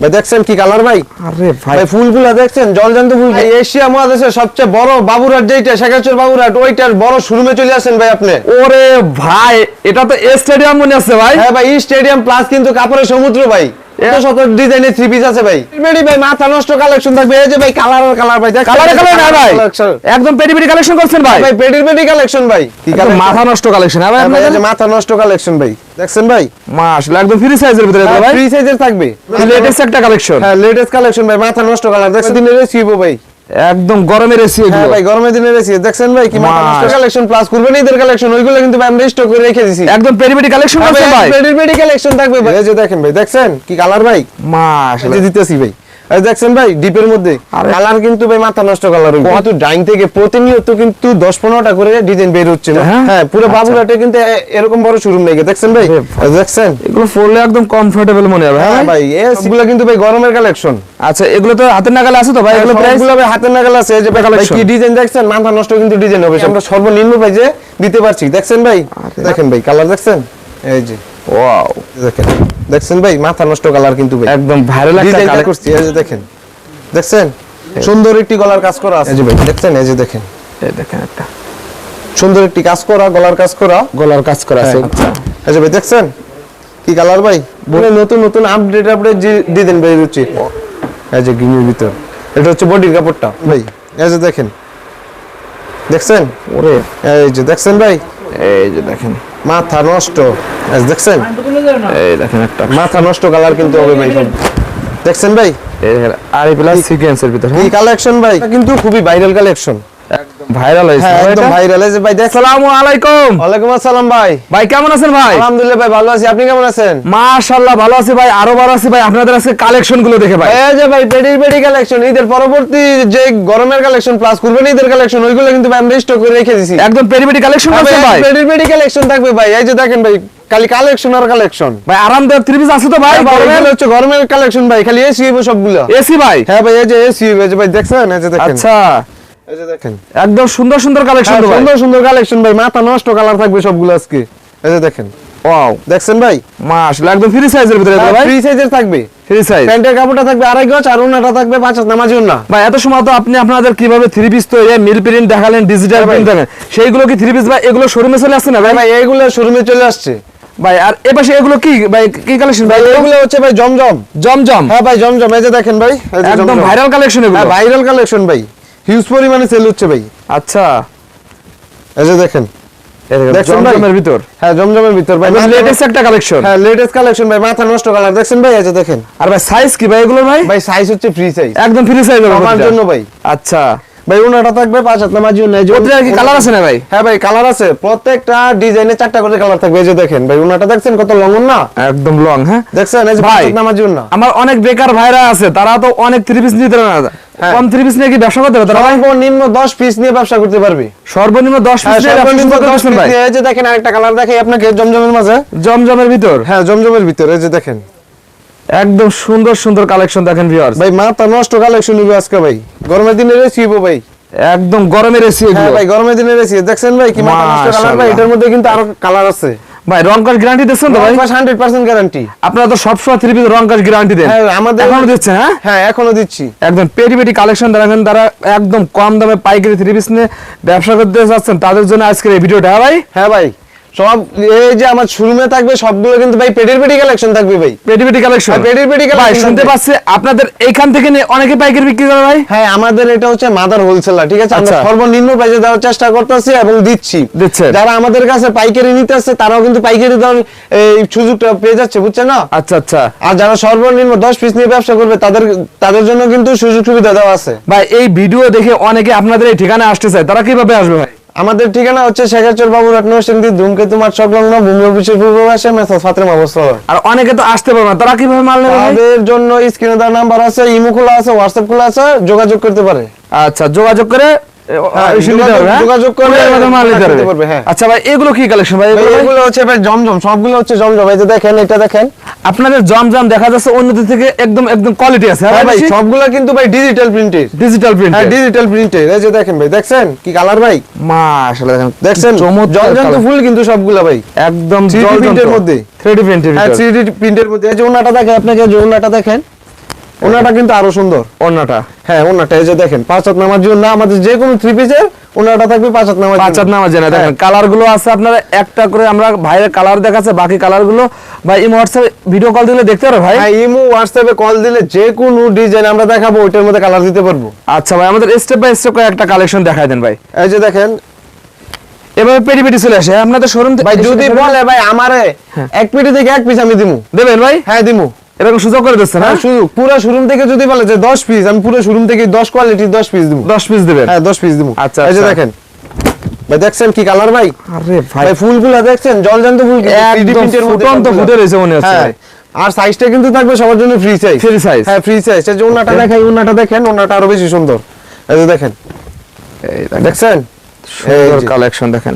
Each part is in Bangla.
ভাই দেখছেন কি কালার ভাই? আরে ভাই। ফুলগুলা দেখছেন? জলজান্ত ফুল ভাই এশিয়া মহাদেশের সবচেয়ে বড় বাবুরহাট যেটা শেখাচর বাবুরহাট ওইটার বড় শোরুমে চলে আসেন ভাই আপনি। ওরে ভাই এটা তো স্টেডিয়াম মনে আছে ভাই। হ্যাঁ ভাই স্টেডিয়াম প্লাস কিন্তু কাপড়ের সমুদ্র ভাই। ডিজাইনের থ্রি পিস আছে ভাই? ভাই মাথা নষ্ট কালেকশন থাকবে। এই যে ভাই কালার কালার ভাই দেখছেন? কালার না ভাই? একদম পেটি কালেকশন করছেন ভাই? ভাই পেডি কালেকশন ভাই। মাথা নষ্ট কালেকশন হ্যাঁ ভাই হ্যাঁ আপনাদের? মাথা নষ্ট কালেকশন ভাই। দেখছেন ভাই? মাশাআল্লাহ একদম ফ্রি সাইজের ভিতরে ভাই। ফ্রি সাইজের থাকবে। লেটেস্ট একটা কালেকশন হ্যাঁ লেটেস্ট কালেকশন ভাই মাথা নষ্ট কালার দেখছেন? দিনের ভাই। একদম গরমের এসি হ্যাঁ এগুলো ভাই গরমের দিনের এসি দেখছেন ভাই কি মাথা কালেকশন প্লাস করবেন এদের কালেকশন ওইগুলো কিন্তু ভাই আমরা স্টক করে রেখে দিছি। একদম পেটি পেটি কালেকশন আছে ভাই। পেডির কালেকশন থাকবে ভাই। এই যে দেখেন ভাই দেখছেন? কি কালার ভাই? মাশাআল্লাহ দিতেছি ভাই। দেখছেন ভাই ডিপের মধ্যে। কালার কিন্তু ভাই মাথা নষ্ট কালার কত ডাইং থেকে প্রতিনিয়ত কিন্তু দশ পনেরোটা করে ডিজাইন বের হচ্ছে হ্যাঁ? হ্যাঁ পুরো আচ্ছা। বাবুরাটে কিন্তু এরকম বড় শোরুম দেখছেন ভাই? দেখছেন? এগুলো একদম কমফোর্টেবল মনে হবে হ্যাঁ হ্যাঁ ভাই? এগুলো কিন্তু ভাই গরমের কালেকশন আচ্ছা এগুলো তো হাতের নাগালে আছে তো ভাই? এগুলো প্রাইস সবগুলো ভাই হাতের নাগাল আছে এই যে Collection। কি ডিজাইন দেখছেন? মাথা নষ্ট কিন্তু ডিজাইন হবে। আমরা সর্বনিম্ন প্রাইসে দিতে পারছি। দেখছেন ভাই? দেখেন ভাই কালার দেখছেন? এই যে। ওয়াও দেখেন দেখছেন ভাই? মাথা নষ্ট কালার কিন্তু ভাই। একদম ভাইরাল একটা কালেকশন করছি এই যে দেখেন। দেখছেন? সুন্দর একটি গলার কাজ করা আছে। এই যে ভাই। দেখছেন? এই যে দেখেন। এই দেখেন একটা। সুন্দর একটি কাজ করা গলার কাজ করা। গলার কাজ করা আছে। এই যে ভাই দেখছেন? কি কালার ভাই? মানে নতুন নতুন আপডেট আপডেট ডিজাইন বের হচ্ছে এই যে গ্রিনের ভিতর। এটা হচ্ছে বডির কাপড়টা। ভাই এই যে দেখেন। দেখছেন? ওরে। এই যে দেখছেন ভাই? এই যে দেখেন। মাথা নষ্ট। দেখছেন? এই দেখেন একটা। মাথা নষ্ট কালার কিন্তু হবে ভাই দেখছেন ভাই? আর প্লাস সিকোয়েন্সের ভিতরে। এই কালেকশন ভাই? কিন্তু খুবই ভাইরাল কালেকশন ভাইরাল হয়েছে হ্যাঁ একদম ভাইরাল এই যে ভাই আসসালামু আলাইকুম। ওয়ালাইকুম আসসালাম ভাই। ভাই কেমন আছেন ভাই? আলহামদুলিল্লাহ ভাই ভালো আছি। আপনি কেমন আছেন? মাশাআল্লাহ ভালো আছি ভাই আরও ভালো আছি ভাই। আপনাদের আজকে কালেকশনগুলো দেখে ভাই। এই যে ভাই পেডির পেডি কালেকশন ঈদের পরবর্তী যে গরমের কালেকশন প্লাস করবেন ঈদের কালেকশন ওইগুলো কিন্তু ভাই আমরা স্টক করে রেখে দিছি। একদম পেরিপেটি কালেকশন করছেন ভাই পেডির পেডি কালেকশন থাকবে ভাই। এই যে দেখেন ভাই খালি কালেকশন আর কালেকশন ভাই আরামদায়ক আছে তো ভাই? গরমের এগুলো হচ্ছে গরমের কালেকশন ভাই খালি এসি হইবো সবগুলো। এসি ভাই? হ্যাঁ ভাই এই যে এসি এই যে ভাই দেখছেন? এই যে দেখেন। আচ্ছা। এই যে দেখেন। একদম সুন্দর সুন্দর কালেকশন হ্যাঁ, সুন্দর সুন্দর কালেকশন ভাই। মাথা নষ্ট কালার থাকবে সবগুলো আজকে। এই যে দেখেন। ওয়াও দেখছেন ভাই? মাশাআল্লাহ একদম ফ্রি সাইজের ভিতরে ভাই। ফ্রি সাইজের থাকবে। ফ্রি সাইজ প্যান্টের কাপড়টা থাকবে আড়াই গজ আর ওনাটা থাকবে পাঁচ হাত নামাজি ওনা ভাই এত সময় তো আপনি আপনাদের কীভাবে থ্রি পিস তৈরি মিল প্রিন্ট দেখালেন ডিজিটাল হ্যাঁ প্রিন্ট দেখালেন সেইগুলো কি থ্রি পিস ভাই? এগুলো শোরুমে চলে আসছে না ভাই? ভাই এইগুলো শোরুমে চলে আসছে। ভাই আর এপাশে এগুলো কি? ভাই কি কালেকশন ভাই? এগুলো হচ্ছে ভাই জমজম। জমজম? হ্যাঁ ভাই জমজম। এই যে দেখেন ভাই একদম ভাইরাল কালেকশন এগুলো। হ্যাঁ ভাইরাল কালেকশন ভাই। হিউজ পরিমাণে সেল হচ্ছে ভাই। আচ্ছা। এই যে দেখেন? জমজমের ভিতর। হ্যাঁ জমজমের ভিতর ভাই। লেটেস্ট একটা কালেকশন হ্যাঁ লেটেস্ট কালেকশন ভাই। মাথা নষ্ট কালার দেখছেন ভাই? এই যে দেখেন। আর ভাই সাইজ কি ভাই এগুলো ভাই? ভাই সাইজ হচ্ছে ফ্রি সাইজ একদম ফ্রি সাইজ আমার জন্য ভাই। আচ্ছা। ভাই ওনাটা থাকবে পাঁচ হাত নামাজি ওনা ওদের কি কালার আছে না ভাই? হ্যাঁ ভাই কালার আছে। প্রত্যেকটা ডিজাইনে চারটা করে কালার থাকবে। এই যে দেখেন ভাই ওনাটা দেখছেন কত লং না? একদম লং হ্যাঁ? দেখছেন? এই যে ভাই। পাঁচ হাত নামাজি ওনা আমার অনেক বেকার ভাইরা আছে তারা তো অনেক থ্রি পিস নিতে না। হ্যাঁ। কম থ্রি পিস নিয়ে কি ব্যবসা করতে পারে তারা ভাই সর্বনিম্ন দশ পিস নিয়ে ব্যবসা করতে পারবে। সর্বনিম্ন দশ হ্যাঁ পিস নিয়ে সর্বনিম্ন করতে দশ পারছেন পিস ভাই। এই যে দেখেন আরেকটা কালার দেখাই আপনাকে জমজমের মাঝে। জমজমের ভিতর? হ্যাঁ জমজমের ভিতরে এই যে দেখেন। একদম সুন্দর সুন্দর কালেকশন দেখেন ভিউয়ার্স ভাই মাথা নষ্ট কালেকশন নিবে আজকে ভাই। গরমের দিনে রেসি হইবো ভাই। একদম গরমের এসি হ্যাঁ ভাই গরমের দিনে রেসি দেখছেন ভাই কি মাথা নষ্ট কালার ভাই? এটার মধ্যে কিন্তু আরও কালার আছে। ভাই রং কাজ গ্যারান্টি দিচ্ছেন তো ভাই? হান্ড্রেড পার্সেন্ট গ্যারান্টি আপনারা তো সবসময় থ্রি পিস রং কাজ গ্যারান্টি দেন। হ্যাঁ আমাদের এখনও দিচ্ছে হ্যাঁ? হ্যাঁ এখনও দিচ্ছি। একদম পেটি পেটি কালেকশন দেখেন তারা একদম কম দামে পাইকারি থ্রি পিস নিয়ে ব্যবসা করতে যাচ্ছেন তাদের জন্য আজকের এই ভিডিওটা হ্যাঁ ভাই? হ্যাঁ ভাই। সব এই যে আমার শোরুমে থাকবে সবগুলো কিন্তু ভাই পেডের পেডি কালেকশন থাকবে ভাই। পেটি পেটি কালেকশন হ্যাঁ, পেটি পেটি ভাই শুনতে পাচ্ছি আপনাদের এইখান থেকে নিয়ে অনেকে পাইকারি বিক্রি করে ভাই। হ্যাঁ আমাদের এটা হচ্ছে মাদার হোলসেলার ঠিক আছে? আমরা আচ্ছা। সর্বনিম্ন প্রাইসে দেওয়ার চেষ্টা করতেছি এবং দিচ্ছি। যারা আমাদের কাছে পাইকারি নিতে আসছে তারাও কিন্তু পাইকারি দেওয়ার এই সুযোগটা পেয়ে যাচ্ছে বুঝছেন না? আচ্ছা আচ্ছা। আর যারা সর্বনিম্ন দশ পিস নিয়ে ব্যবসা করবে তাদের তাদের জন্য কিন্তু সুযোগ সুবিধা দেওয়া আছে। ভাই এই ভিডিও দেখে অনেকে আপনাদের এই ঠিকানায় আসতে চায় তারা কীভাবে আসবে ভাই? আমাদের ঠিকানা হচ্ছে শেখাচর বাবুর আট নরসিংদী ধূমকেতু মাঠ সংলগ্ন ভূমি অফিসের পূর্ব পাশে মেসাজ ফাতেমা বস্ত্রালয় আর অনেকে তো আসতে পারবে না তারা কীভাবে মাল নেবে তাদের জন্য স্ক্রিনে দেওয়া নাম্বার আছে ইমো খোলা আছে হোয়াটসঅ্যাপ খোলা আছে যোগাযোগ করতে পারে। আচ্ছা যোগাযোগ করে যোগাযোগ- হবে, হ্যাঁ? যোগাযোগ করে কুরিয়ার মাধ্যমে মাল নিতে নিতে পারবে। পারবে, হ্যাঁ। আচ্ছা ভাই এগুলো কি কালেকশন ভাই? ভাই, এগুলো হচ্ছে ভাই জমজম সবগুলো হচ্ছে জমজম। এই যে দেখেন এটা দেখেন। আপনাদের জমজম দেখা যাচ্ছে অন্যদের থেকে একদম একদম কোয়ালিটি আছে। হ্যাঁ ভাই সবগুলো কিন্তু ভাই ডিজিটাল প্রিন্টেড ডিজিটাল প্রিন্ট হ্যাঁ ডিজিটাল প্রিন্টেড এই যে দেখেন ভাই দেখছেন? কি কালার ভাই? মাশাআল্লাহ দেখেন দেখছেন? জলজন্ত colour। ফুল কিন্তু সবগুলো ভাই। একদম 3D print এর মধ্যে। 3D প্রিন্টের হ্যাঁ 3D প্রিন্টের মধ্যে। এই যে ওনাটা দেখেন আপনাকে যে ওনাটা দেখেন ওনাটা কিন্তু আরও সুন্দর। ওন্নাটা হ্যাঁ ওনাটা এই যে দেখেন পাঁচ হাত নামার জন্য আমাদের যে কোনো থ্রি পিসের ওনাটা থাকবে পাঁচ হাত নামার পাঁচ হাত নামাজ জানা দেখেন কালারগুলো আছে আপনারা একটা করে আমরা ভাইয়ের কালার দেখাচ্ছে বাকি কালারগুলো ভাই এই হোয়াটসঅ্যাপে ভিডিও কল দিলে দেখতে পারো ভাই? হ্যাঁ ইমো হোয়াটসঅ্যাপে কল দিলে যে কোনো ডিজাইন আমরা দেখাবো ওইটার মধ্যে কালার দিতে পারব। আচ্ছা ভাই আমাদের স্টেপ বাই স্টেপ একটা কালেকশন দেখাই দেন ভাই। এই যে দেখেন। এভাবে পেটি পেটি চলে আসে আপনাদের শোরুম ভাই যদি বলে ভাই আমারে এক পেটি থেকে এক পিস আমি দিমু। দেবেন ভাই? হ্যাঁ দিমু। এরকম সুযোগ করে দিচ্ছেন হ্যাঁ হ্যাঁ পুরো শোরুম থেকে যদি বলে যে দশ পিস আমি পুরো শোরুম থেকে পিস পিস দেবেন? হ্যাঁ দশ পিস দিমু আচ্ছা, এই যে আচ্ছা। দেখেন। ভাই দেখছেন কি কালার ভাই? আরে ভাই। ভাই দেখছেন? জলজান্ত ফুল একদম print এর মধ্যে ফুটন্ত সবগুলো। ফুটে রয়েছে মনে হচ্ছে হ্যাঁ। ভাই। আর সাইজটা কিন্তু থাকবে সবার জন্য ফ্রি সাইজ? হ্যাঁ ফ্রি সাইজ এই যে ওনাটা. দেখাই ওনাটা দেখেন ওনাটা আরও বেশি সুন্দর। এই যে দেখেন। এই দেখছেন? সুন্দর কালেকশন দেখেন।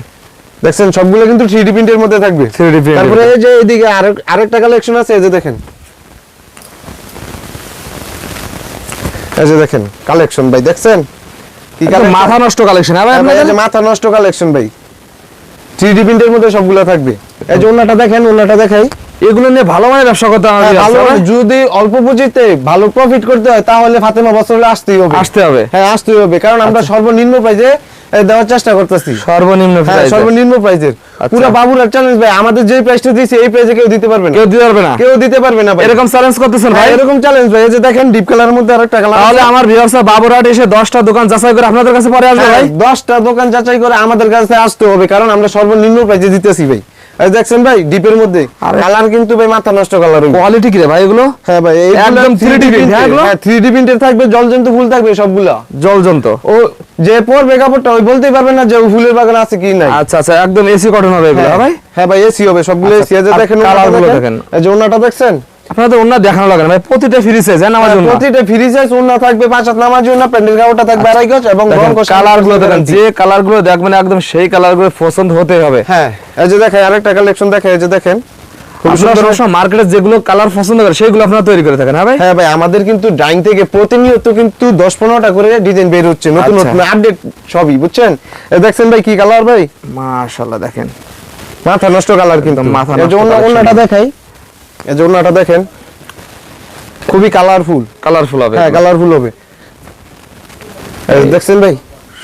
দেখছেন? সবগুলো কিন্তু 3D প্রিন্টের মধ্যে থাকবে। 3D print এর তারপরে মধ্যে। এই যে এদিকে আরেকটা কালেকশন আছে এই যে দেখেন। এই যে দেখেন কালেকশন ভাই দেখছেন? কি মাথা নষ্ট কালেকশন হ্যাঁ হ্যাঁ মাথা নষ্ট কালেকশন ভাই। 3D প্রিন্টের মধ্যে সবগুলো থাকবে। এই যে ওনাটা দেখেন ওনাটা দেখাই। এগুলো নিয়ে ভালো মানে ব্যবসা করতে হ্যাঁ, আমাদের ভালো যদি অল্প পুঁজিতে ভালো প্রফিট করতে হয় তাহলে ফাতেমা বছরে আসতেই হবে। আসতে হবে। হ্যাঁ আসতেই হবে কারণ আমরা সর্বনিম্ন প্রাইজে দেওয়ার চেষ্টা করতেছি। সর্বনিম্ন হ্যাঁ সর্বনিম্ন প্রাইজের পুরো বাবুরার চ্যালেঞ্জ ভাই আমাদের যে প্রাইসটা দিয়েছে এই প্রাইসে কেউ দিতে পারবে না। কেউ দিতে পারবে না। কেউ দিতে পারবে না ভাই। এরকম চ্যালেঞ্জ করতেছেন ভাই ভাই? এরকম চ্যালেঞ্জ ভাই এই যে দেখেন ডিপ কালারের মধ্যে আরেকটা কালার তাহলে আমার ভিউয়ার্সরা বাবুরহাট এসে 10টা দোকান যাচাই করে আপনাদের কাছে পরে আসবে ভাই? দশটা দোকান যাচাই করে আমাদের কাছে আসতে হবে কারণ আমরা সর্বনিম্ন প্রাইসে দিতেছি ভাই। দেখছেন ভাই ডিপের মধ্যে। কালার কিন্তু ভাই মাথা নষ্ট কালার কোয়ালিটি কি রে ভাই এগুলো? হ্যাঁ ভাই একদম 3D প্রিন্ট হ্যাঁ এগুলো? হ্যাঁ 3D প্রিন্টের থাকবে জলজন্ত ফুল থাকবে সবগুলা। জলজন্ত। ও যে পরবে কাপড়টা ওই বলতেই পারবে না যে ওই ফুলের বাগান আছে কি নাই। আচ্ছা আচ্ছা একদম এসি কটন হবে এগুলো হ্যাঁ ভাই? হ্যাঁ ভাই এসি হবে সবগুলো আচ্ছা, এসি আছে দেখেন কালারগুলো দেখেন। দেখেন। এই যে ওনাটা দেখছেন? আপনাদের দেখানো লাগে না প্রতিটা ফ্রি সাইজ হ্যাঁ আমার জন্য প্রতিটা ফ্রি সাইজ ওনা থাকবে পাঁচ হাত জন্য প্যান্টের কাপড়টা থাকবে আড়াই গজ এবং রং কালারগুলো দেখেন যে কালারগুলো দেখবেন একদম সেই কালারগুলো পছন্দ হতে হবে। হ্যাঁ এই যে দেখেন আরেকটা কালেকশন দেখেন এই যে দেখেন। খুব আপনারা সুন্দর সবসময় মার্কেটে যেগুলো কালার পছন্দ করে সেগুলো আপনারা তৈরি করে থাকেন হ্যাঁ ভাই? হ্যাঁ ভাই আমাদের কিন্তু ডাইং থেকে প্রতিনিয়ত কিন্তু দশ পনেরোটা করে ডিজাইন বের হচ্ছে নতুন আচ্ছা। নতুন আপডেট সবই বুঝছেন? দেখছেন ভাই কি কালার ভাই? মাশাআল্লাহ দেখেন। মাথা নষ্ট কালার কিন্তু। মাথা নষ্ট ওনাটা দেখাই। এই যে ওনাটা দেখেন খুবই কালারফুল কালারফুল হবে হ্যাঁ কালারফুল হবে। দেখছেন ভাই?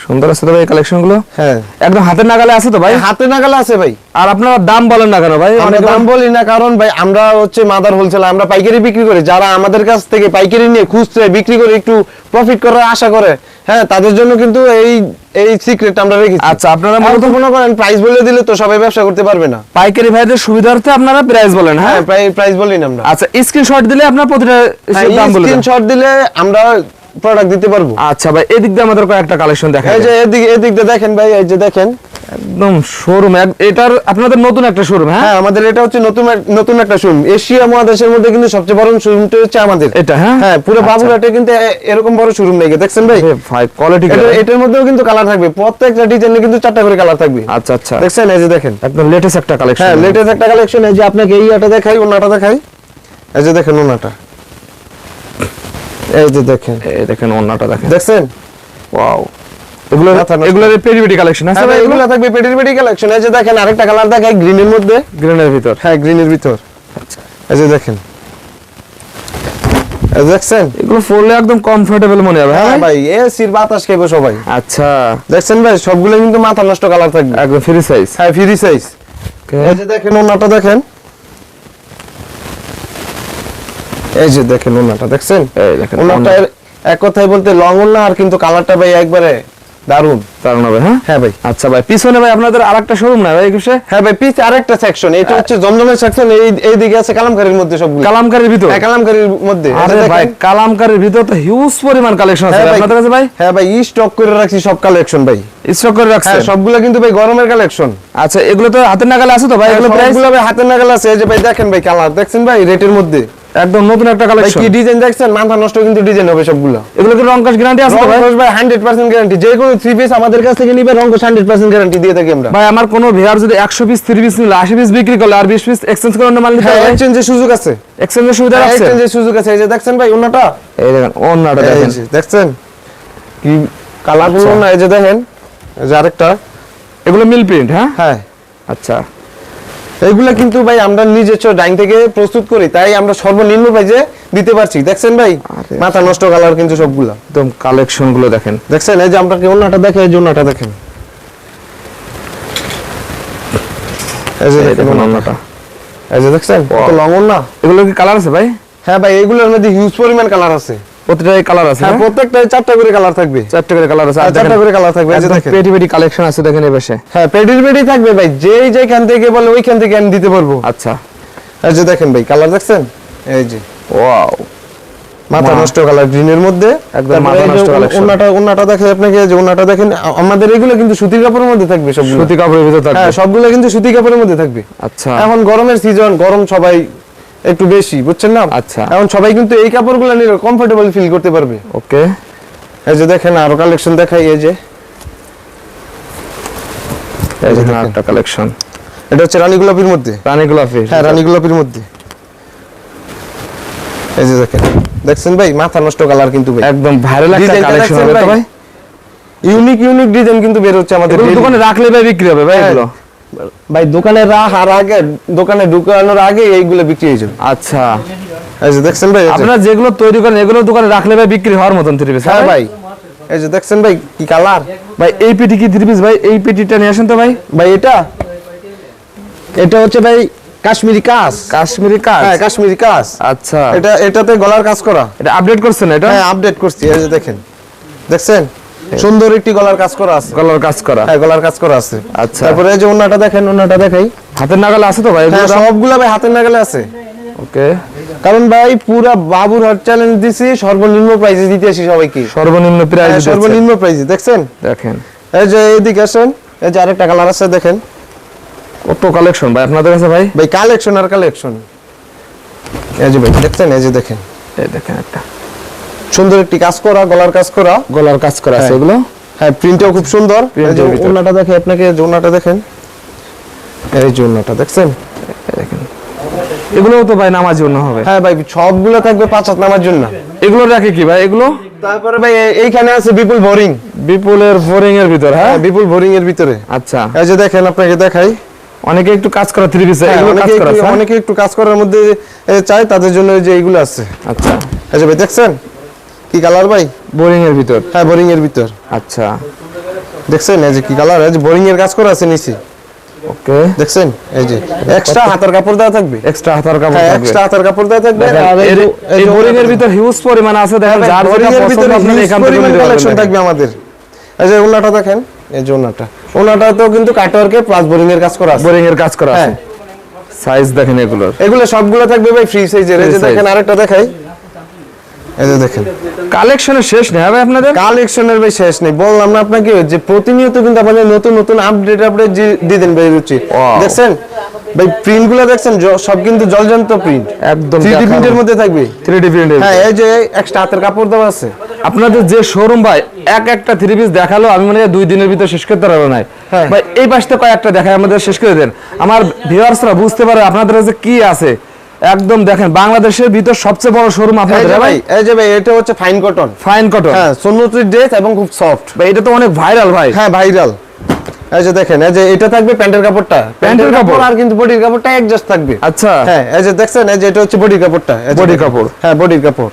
সুন্দর আছে তো ভাই কালেকশনগুলো? হ্যাঁ। একদম হাতের নাগালে আছে তো ভাই? হাতে নাগালে আছে ভাই। আর আপনারা দাম বলেন না কেন ভাই? আমরা দাম বলি না কারণ ভাই আমরা হচ্ছে মাদার হোলসেল আমরা পাইকারি বিক্রি করি। যারা আমাদের কাছ থেকে পাইকারি নিয়ে খুচরে বিক্রি করে একটু প্রফিট করার আশা করে হ্যাঁ তাদের জন্য কিন্তু এই এই সিক্রেট আমরা রেখেছি। আচ্ছা আপনারা মূলত মনে করেন প্রাইস বলে দিলে তো সবাই ব্যবসা করতে পারবে না। পাইকারি ভাইদের সুবিধার্থে আপনারা প্রাইস বলেন হ্যাঁ? হ্যাঁ প্রাইস বলি না আমরা। আচ্ছা স্ক্রিনশট দিলে আপনার প্রতিটা হ্যাঁ, দাম বলে। স্ক্রিনশট দিলে আমরা প্রোডাক্ট দিতে পারব? আচ্ছা ভাই এদিক দিয়ে আমাদের কয়েকটা কালেকশন দেখা এই যে এদিক এদিক দিয়ে দেখেন ভাই এই যে দেখেন। একদম শোরুম এটার আপনাদের নতুন একটা শোরুম হ্যাঁ? হ্যাঁ আমাদের এটা হচ্ছে নতুন নতুন একটা শোরুম এশিয়া মহাদেশের মধ্যে কিন্তু সবচেয়ে বড় শোরুমটা হচ্ছে আমাদের। এটা হ্যাঁ? হ্যাঁ পুরো আচ্ছা। বাবুরহাটে কিন্তু এরকম বড় শোরুম নেই দেখছেন ভাই? ভাই কোয়ালিটি এটার মধ্যেও কিন্তু কালার থাকবে। প্রত্যেকটা ডিজাইনে কিন্তু চারটা করে কালার থাকবে। আচ্ছা আচ্ছা। দেখছেন? এই যে দেখেন। একদম লেটেস্ট একটা কালেকশন হ্যাঁ লেটেস্ট একটা কালেকশন এই যে আপনাকে এই আটা দেখাই ওনাটা দেখাই। এই যে দেখেন ওনাটা এই যে দেখেন। এই দেখেন ওন্নাটা দেখেন। দেখছেন? ওয়াও। এগুলো মাথা নষ্ট। এগুলো পেরি পেরি কালেকশন আছে হ্যাঁ ভাই, ভাই এগুলো থাকবে পেটির পেটি কালেকশন। এই যে দেখেন আরেকটা কালার দেখাই গ্রিনের মধ্যে। গ্রিনের ভিতর। হ্যাঁ গ্রিনের ভিতর। আচ্ছা। এই যে দেখেন। দেখছেন? এগুলো পরলে একদম কমফোর্টেবল মনে হবে হ্যাঁ হ্যাঁ ভাই? ভাই এসির বাতাস খাইবো সবাই। আচ্ছা। দেখছেন ভাই সবগুলো কিন্তু মাথা নষ্ট কালার থাকবে। একদম ফ্রি সাইজ হ্যাঁ ফ্রি সাইজ এই যে দেখেন ওনাটা দেখেন। এই যে দেখেন ওনাটা দেখছেন? এই দেখেন ওনাটা এক কথায় বলতে লং ওনা আর কিন্তু কালারটা ভাই একবারে দারুণ দারুণ হবে হ্যাঁ? হ্যাঁ ভাই। আচ্ছা ভাই পিছনে ভাই আপনাদের আরেকটা শোরুম না ভাই কিসে হ্যাঁ ভাই পিছে আরেকটা সেকশন এটা হচ্ছে জমজমের সেকশন এই এই দিকে আছে কালামকারীর মধ্যে সবগুলো। কালামকারীর ভিতর? হ্যাঁ কালামকারীর মধ্যে। আরে ভাই কালামকারীর ভিতর তো হিউজ পরিমাণ কালেকশন আছে হ্যাঁ। আপনাদের কাছে ভাই? হ্যাঁ ভাই ই স্টক করে রাখছি সব কালেকশন ভাই। স্টক করে রাখছি হ্যাঁ সবগুলো কিন্তু ভাই গরমের কালেকশন আচ্ছা এগুলো তো হাতের নাগালে আছে তো ভাই এগুলো প্রাইস সবগুলো ভাই হাতের নাগাল আছে এই যে ভাই দেখেন ভাই কালার দেখছেন ভাই রেটের মধ্যে? একদম নতুন একটা কালেকশন কি ডিজাইন দেখছেন? মাথা নষ্ট কিন্তু ডিজাইন হবে সবগুলো। এগুলো কি রং কাজ গ্যারান্টি আছে ভাই? রংকশ ভাই 100% গ্যারান্টি যে কোনো থ্রি পিস আমাদের কাছ থেকে নিবে রংকশ 100% গ্যারান্টি দিয়ে থাকি আমরা। ভাই আমার কোনো ভিআর যদি 100 পিস 3 পিস নিলে 80 পিস বিক্রি করলে আর 20 পিস এক্সচেঞ্জ করে অন্য মাল নিতে হ্যাঁ হবে এক্সচেঞ্জের সুযোগ আছে। এক্সচেঞ্জের সুবিধা রাখছেন এক্সচেঞ্জের সুযোগ আছে। এই যে দেখছেন ভাই ওনাটা এই দেখেন এই দেখেন। দেখছেন? কি কালারফুল আচ্ছা। না এই যে দেখেন এই যে আরেকটা। এগুলো মিল প্রিন্ট হ্যাঁ? হ্যাঁ। আচ্ছা। এইগুলা কিন্তু ভাই আমরা নিজস্ব ডাইং থেকে প্রস্তুত করি তাই আমরা সর্বনিম্ন প্রাইজে দিতে পারছি। দেখছেন ভাই? মাথা নষ্ট কালার কিন্তু সবগুলা। একদম কালেকশনগুলো দেখেন। দেখছেন? এই যে আমরা কি অন্যটা দেখে এই যে অন্যটা দেখেন। এই যে দেখেন। অন্যটা। এই যে দেখছেন? কত লং না এগুলো কি কালার আছে ভাই? হ্যাঁ ভাই এগুলোর মধ্যে হিউজ পরিমাণ কালার আছে। প্রতিটাই কালার আছে হ্যাঁ হ্যাঁ? প্রত্যেকটাই চারটা করে কালার থাকবে। চারটে করে কালার আছে আর হ্যাঁ, চারটা করে কালার থাকবে এই যে দেখেন। পেটি পেটি কালেকশন আছে দেখেন এই পাশে। হ্যাঁ পেডির পেডি থাকবে ভাই যেই যেখান থেকে বলে ওইখান থেকে আমি দিতে পারব। আচ্ছা। এই যে দেখেন ভাই কালার দেখছেন? এই যে। ওয়াও মাথা নষ্ট কালার গ্রিনের মধ্যে। একদম মাথা নষ্ট collection। ওন্নাটা ওন্নাটা দেখে আপনাকে যে ওন্নাটা দেখেন আমাদের এগুলো কিন্তু সুতির কাপড়ের মধ্যে থাকবে সবগুলো। সুতি কাপড়ের ভিতর থাকবে। হ্যাঁ সবগুলো কিন্তু সুতি কাপড়ের মধ্যে থাকবে। আচ্ছা। এখন গরমের সিজন গরম সবাই একটু বেশি বুঝছেন না? আচ্ছা। এখন সবাই কিন্তু এই কাপড়গুলো নিলে কমফোর্টেবল ফিল করতে পারবে। ওকে। এই যে দেখেন আরও কালেকশন দেখাই এই যে। এই যে। একটা কালেকশন এটা হচ্ছে রানী গোলাপির মধ্যে। রানী গোলাপি হ্যাঁ রানী গোলাপির মধ্যে। এই যে দেখেন। দেখছেন ভাই? মাথা নষ্ট কালার কিন্তু ভাই। একদম ভাইরাল একটা কালেকশন হবে তো ভাই? ভাই? ইউনিক ইউনিক ডিজাইন কিন্তু বের হচ্ছে আমাদের দোকানে রাখলে ভাই বিক্রি হবে ভাই হ্যাঁ। এগুলো। ভাই দোকানে রাখার আগে দোকানে ঢুকানোর আগে এইগুলো বিক্রি হয়ে যাবে। আচ্ছা। এই যে দেখছেন ভাই আপনারা যেগুলো তৈরি করেন এগুলো দোকানে রাখলে ভাই বিক্রি হওয়ার মতন থ্রি পিস হ্যাঁ ভাই। এই যে দেখছেন ভাই কি কালার ভাই এই পেটি কি থ্রি পিস ভাই এই পেটিটা নিয়ে আসেন তো ভাই। ভাই এটা? এটা হচ্ছে ভাই কাশ্মীরি কাজ কাশ্মীরি কাজ হ্যাঁ কাশ্মীরি কাজ আচ্ছা। এটা এটাতে গলার কাজ করা। এটা আপডেট করছেন এটা? হ্যাঁ আপডেট করছি এই যে দেখেন। দেখছেন? সুন্দর একটি গলার কাজ করা আছে। গলার কাজ করা। হ্যাঁ গলার কাজ করা আছে। আচ্ছা। তারপরে এই যে ওন্নাটা দেখেন ওন্নাটা দেখাই। হাতের নাগালে আছে তো ভাই হ্যাঁ সবগুলা ভাই হাতের নাগালে আছে। ওকে। কারণ ভাই পুরা বাবুর হাট চ্যালেঞ্জ দিছি সর্বনিম্ন প্রাইজে দিতে আসি সবাইকে। সর্বনিম্ন হ্যাঁ, প্রাইস সর্বনিম্ন প্রাইজে দেখছেন? দেখেন। এই যে এইদিকে আসেন এই যে আরেকটা কালার আছে দেখেন। কত কালেকশন ভাই আপনাদের কাছে ভাই? ভাই কালেকশন আর কালেকশন এই যে ভাই দেখছেন? এই যে দেখেন। এই দেখেন একটা। সুন্দর একটি কাজ করা গলার কাজ করা। গলার কাজ করা আছে হ্যাঁ। এগুলো? হ্যাঁ প্রিন্টও খুব সুন্দর। ওন্নাটা দেখে আপনাকে যে ওন্নাটা দেখেন। এই যে ওন্নাটা দেখছেন? দেখেন। এগুলোও তো ভাই নামাজ জন্য হবে। হ্যাঁ ভাই সবগুলো থাকবে পাঁচ হাত নামার জন্য। এগুলো রাখে কি ভাই? এগুলো? তারপরে ভাই এইখানে আছে বিপুল বোরিং। বিপুলের ফোরিং এর ভিতর হ্যাঁ? হ্যাঁ বিপুল বোরিং এর ভিতরে। আচ্ছা। এই যে দেখেন আপনাকে দেখাই। অনেকে একটু কাজ করা থ্রি পিস হ্যাঁ, এগুলো কাজ করা? অনেকে একটু কাজ করার মধ্যে চাই তাদের জন্য যে এইগুলো আছে। আচ্ছা। এই যে ভাই দেখছেন? কি কালার ভাই? বোরিং এর ভিতর। হ্যাঁ বোরিং এর ভিতর। আচ্ছা। দেখছেন? এই যে কি কালার? এই যে বোরিং এর কাজ করা আছে নিচে। ওকে। দেখছেন? এই যে এক্সট্রা হাতের কাপড় দেওয়া থাকবে? এক্সট্রা হাতার কাপড় হ্যাঁ থাকবে। এক্সট্রা হাতের কাপড় দেওয়া থাকবে। আর এই বোরিং এর ভিতর হিউজ পরিমাণ আছে। দেখেন হ্যাঁ, যার বোরিং এর ভিতরে এখান থেকে পরিমাণ কালেকশন থাকবে আমাদের। এই যে ওনাটা দেখেন এই যে ওনাটা। ওনাটাতেও কিন্তু কাটওয়ার্কে প্লাস বোরিং এর কাজ করা আছে। বোরিং এর কাজ করা আছে। হ্যাঁ। সাইজ দেখেন এগুলোর। এগুলো সবগুলো থাকবে ভাই ফ্রি সাইজের এই যে দেখেন আরেকটা দেখাই। এই যে দেখেন। কালেকশনের শেষ নেই হবে আপনাদের? কালেকশনের ভাই শেষ নেই। বললাম না আপনাকে যে প্রতিনিয়ত কিন্তু আমাদের নতুন নতুন আপডেট আপডেট দিতেন ভাই রুচি। Wow. দেখছেন? ভাই প্রিন্টগুলো দেখছেন সব কিন্তু জলজন্ত প্রিন্ট একদম থ্রি দেখানো। প্রিন্টের মধ্যে থাকবে। থ্রি ডি প্রিন্টের হ্যাঁ এই যে এক্সট্রা হাতের কাপড় দেওয়া আছে। আপনাদের যে শোরুম ভাই এক একটা থ্রি পিস দেখাল আমি মনে হয় দুই দিনের ভিতর শেষ করতে পারব না হ্যাঁ। ভাই এই পাশটা কয়েকটা দেখায় আমাদের শেষ করে দেন। আমার ভিউয়ার্সরা বুঝতে পারে আপনাদের কাছে কি আছে। একদম দেখেন বাংলাদেশের ভিতর সবচেয়ে বড় শোরুম আপনাদের হ্যাঁ ভাই? এই যে ভাই এটা হচ্ছে ফাইন কটন ফাইন কটন হ্যাঁ সোনমতির ড্রেস এবং খুব সফট ভাই এটা তো অনেক ভাইরাল ভাই। হ্যাঁ ভাইরাল এই যে দেখেন এই যে এটা থাকবে প্যান্টের কাপড়টা। প্যান্টের কাপড়? আর কিন্তু বডির কাপড়টা অ্যাডজাস্ট থাকবে। আচ্ছা। হ্যাঁ এই যে দেখছেন এই যে এটা হচ্ছে বডির কাপড়টা। দেখেন। কাপড়। হ্যাঁ বডির কাপড়।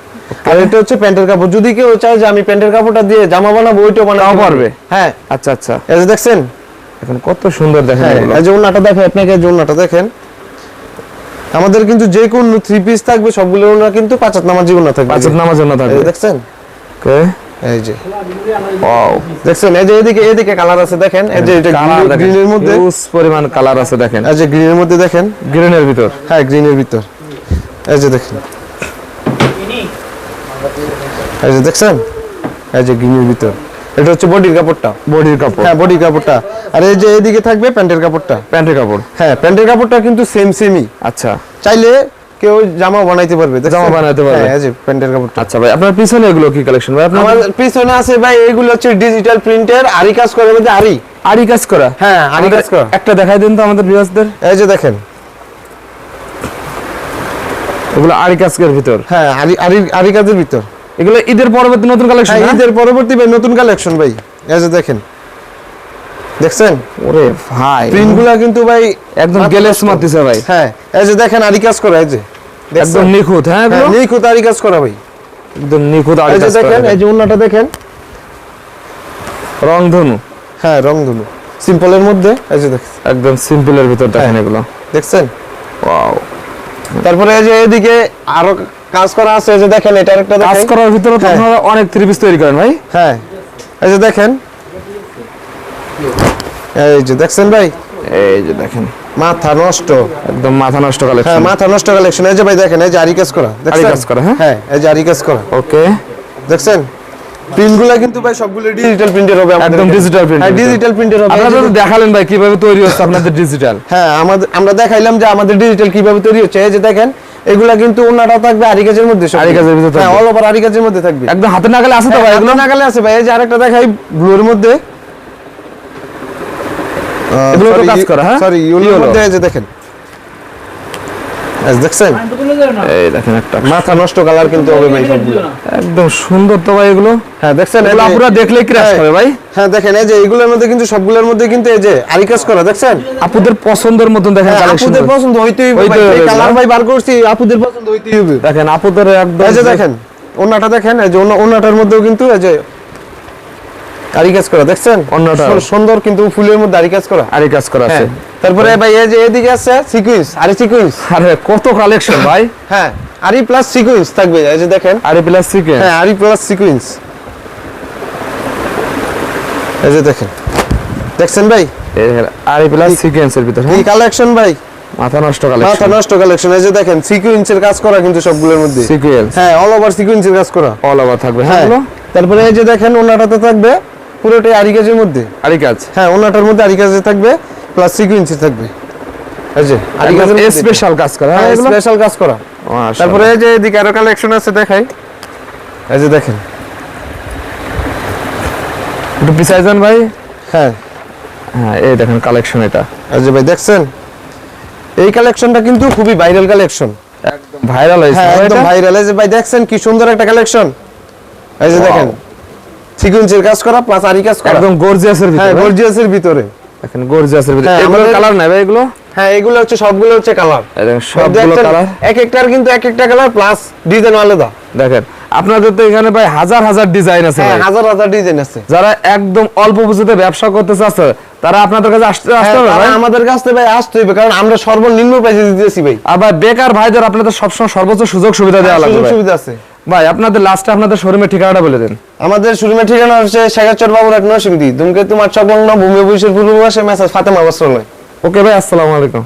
আর এটা হচ্ছে প্যান্টের কাপড়। যদি কেউ চায় যে আমি প্যান্টের কাপড়টা দিয়ে জামা বানাবো ওইটাও বানাতে পারবে। হ্যাঁ। আচ্ছা আচ্ছা। এই যে দেখছেন? এখন কত সুন্দর দেখেন হ্যাঁ এই যে দেখেন আপনাকে যে দেখেন আমাদের কিন্তু যে কোন থ্রি পিস থাকবে সবগুলো ওনা কিন্তু পাঁচাত নামার জীবন থাকবে। নামার জন্য এই থাকবে দেখছেন? ওকে এই যে। ওয়াও দেখছেন? এই যে এদিকে এদিকে কালার আছে দেখেন? এই যে এটা গ্রিনের মধ্যে। হিউজ পরিমাণ কালার আছে দেখেন। এই যে গ্রিনের মধ্যে দেখেন। গ্রিনের ভিতর। হ্যাঁ গ্রিনের ভিতর। এই যে দেখেন। এই যে দেখছেন? এই যে গ্রিনের ভিতর। এটা হচ্ছে বডির কাপড়টা। বডির কাপড়। হ্যাঁ বডির কাপড়টা। আর এই যে এইদিকে থাকবে প্যান্টের কাপড়টা? প্যান্টের কাপড়। হ্যাঁ প্যান্টের কাপড়টা কিন্তু সেম সেমই আচ্ছা। চাইলে কেউ জামা বানাইতে পারবে? জামা বানাইতে পারবে। হ্যাঁ প্যান্টের কাপড়টা। আচ্ছা ভাই আপনার পিছনে এগুলো কি কালেকশন ভাই? আপনার আমার পিছনে আছে ভাই এগুলো হচ্ছে ডিজিটাল প্রিন্টের আরি কাজ করে মধ্যে আরি আরি কাজ করা? হ্যাঁ আরি কাজ করা। একটা দেখাই দিন তো আমাদের ভিউয়ার্সদের এই যে দেখেন। এগুলো আরি কাজের ভিতর। হ্যাঁ আরি আরি আরি কাজের ভিতর। এগুলো ঈদের পরবর্তী নতুন কালেকশন হ্যাঁ ঈদের পরবর্তী ভাই নতুন কালেকশন ভাই। এই যে দেখেন। দেখছেন? ওরে ভাই। প্রিন্টগুলা কিন্তু ভাই একদম গেলেস মারতেছে ভাই। হ্যাঁ এই যে দেখেন আরি কাজ করা এই যে। একদম নিখুঁত হ্যাঁ হ্যাঁ? নিখুঁত আরি কাজ করা ভাই। একদম নিখুঁত যে কাজ দেখেন দেখেন। এই যে উন্নাটা দেখেন। রংধনু হ্যাঁ রং ধনু। সিম্পলের মধ্যে এই যে দেখছেন একদম সিম্পলের ভিতর দেখেন হ্যাঁ। এগুলো। দেখছেন? ওয়াও তারপরে এই যে এদিকে আরও কাজ করা আছে যে দেখেন এটার একটা কাজ করার ভিতরে তো হ্যাঁ। আপনারা অনেক থ্রি পিস তৈরি করেন ভাই। হ্যাঁ। এই যে দেখেন। এই যে দেখছেন ভাই? এই যে দেখেন। মাথা নষ্ট। একদম মাথা নষ্ট কালেকশন হ্যাঁ মাথা নষ্ট কালেকশন এই যে ভাই দেখেন এই যে আরি কাজ করা। দেখছেন? কাজ করা, হ্যাঁ? হ্যাঁ এই যে আরি কাজ করা। ওকে দেখছেন? প্রিন্টগুলা কিন্তু ভাই সবগুলো ডিজিটাল প্রিন্টের হবে একদম digital print হ্যাঁ ডিজিটাল প্রিন্টের হবে। আপনারা তো দেখালেন ভাই কীভাবে তৈরি হচ্ছে আপনাদের ডিজিটাল হ্যাঁ আমাদের আমরা দেখাইলাম যে আমাদের ডিজিটাল কীভাবে তৈরি হচ্ছে। এই যে দেখেন এগুলা কিন্তু ওনাটা থাকবে আরি কাজের মধ্যে সব। আরি কাজের ভিতরে হ্যাঁ অল ওভার আরি কাজের মধ্যে থাকবে। একদম হাতে নাগালে আছে তো ভাই এগুলো? নাগালে আছে ভাই। এই যে আরেকটা দেখাই ব্লুর মধ্যে। এগুলো কাজ করা, হ্যাঁ? সরি ইউলোর মধ্যে এই যে দেখেন। দেখছেন এই দেখেন একটা। মাথা নষ্ট কালার কিন্তু হবে ভাই সবগুলো। একদম সুন্দর তো ভাই এগুলো। হ্যাঁ দেখছেন এগুলো আপুরা দেখলেই হ্যাঁ। করে ভাই। হ্যাঁ দেখেন এই যে এইগুলোর মধ্যে কিন্তু সবগুলোর মধ্যে কিন্তু এই যে আরি কাজ করা দেখছেন? আপুদের পছন্দের মতন দেখেন হ্যাঁ, কালেকশন আপুদের পছন্দ হইতেই হবে কালার ভাই। বার করছি আপুদের পছন্দ হইতেই হবে। দেখেন আপুদের একদম এই যে দেখেন ওনাটা দেখেন এই যে ওনা- ওনাটার মধ্যেও কিন্তু এই যে আরি কাজ করা দেখছেন। সু- সুন্দর কিন্তু ফুলের মধ্যে আরি কাজ করা। আরি কাজ করা আছে। হ্যাঁ। তারপরে ভাই এই যে এদিকে আছে সিকুয়েন্স আরি সিকুয়েন্স আরে কত কালেকশন ভাই। হ্যাঁ আরি প্লাস সিকুয়েন্স থাকবে এই যে দেখেন। আরি প্লাস হ্যাঁ আরি প্লাস সিকুয়েন্স এই যে দেখেন। দেখছেন ভাই? আরি প্লাস সিকোয়েন্সের ভিতর হ্যাঁ? কালেকশন ভাই। মাথা নষ্ট মাথা নষ্ট কালেকশন এই যে দেখেন সিকুয়েন্সের কাজ করা কিন্তু সবগুলোর মধ্যে। সিকোয়েন্স হ্যাঁ অল ওভার সিকুয়েন্সের কাজ করা। অল ওভার থাকবে হ্যাঁ। হ্যাঁ। তারপরে এই যে দেখেন ওনাটাতে থাকবে পুরোটাই আরি কাজের মধ্যে? আরি কাজ হ্যাঁ ওনাটার মধ্যে আরি কাজে থাকবে প্লাস সিকুয়েন্সি থাকবে। স্পেশাল কাজ করা হ্যাঁ স্পেশাল কাজ করা। তারপরে যে এদিকে আরও কালেকশন আছে দেখাই। এই যে দেখেন। একটু পিছাই যান ভাই। হ্যাঁ। হ্যাঁ এই দেখেন কালেকশন এটা। এই যে ভাই দেখছেন? এই কালেকশনটা কিন্তু খুবই ভাইরাল কালেকশন ভাইরাল হয়েছে হ্যাঁ একদম ভাইরাল এই যে ভাই দেখছেন কি সুন্দর একটা কালেকশন এই যে দেখেন। সিকুয়েন্সের কাজ করা প্লাস আরি কাজ করা। একদম গর্জিয়াসের ভিতরে হ্যাঁ গর্জিয়াসের ভিতরে। দেখেন গর্জিয়াসের ভিতরে। হ্যাঁ, এগুলো কালার নাই ভাই এগুলো? হ্যাঁ এগুলো হচ্ছে সবগুলো হচ্ছে কালার এই দেখেন সবগুলো কালার এক একটার কিন্তু এক একটা কালার প্লাস ডিজাইন আলাদা। দেখেন আপনাদের তো এখানে ভাই হাজার হাজার ডিজাইন আছে হ্যাঁ হাজার হাজার ডিজাইন আছে। যারা একদম অল্প পুঁজিতে ব্যবসা করতে চাচ্ছে তারা আপনাদের কাছে আসতে আসতে হ্যাঁ, হবে ভাই। আমাদের কাছে ভাই আসতে হবে কারণ আমরা সর্বনিম্ন প্রাইসে দিতেছি ভাই। আবার বেকার ভাইদের আপনাদের সবসময় সর্বোচ্চ সুযোগ সুবিধা দেওয়া লাগবে সুযোগ সুবিধা আছে। ভাই আপনাদের লাস্টে আপনাদের শোরুমের ঠিকানাটা বলে দেন। আমাদের শোরুমের ঠিকানা হচ্ছে শেখাচর বাবুরাট নরসিংদী। ধূমকেতু মাঠ সংলগ্ন ভূমি অফিসের পূর্ব পাশে মেসাজ ফাতেমা বস্ত্রালয়। ওকে ভাই আসসালামু আলাইকুম।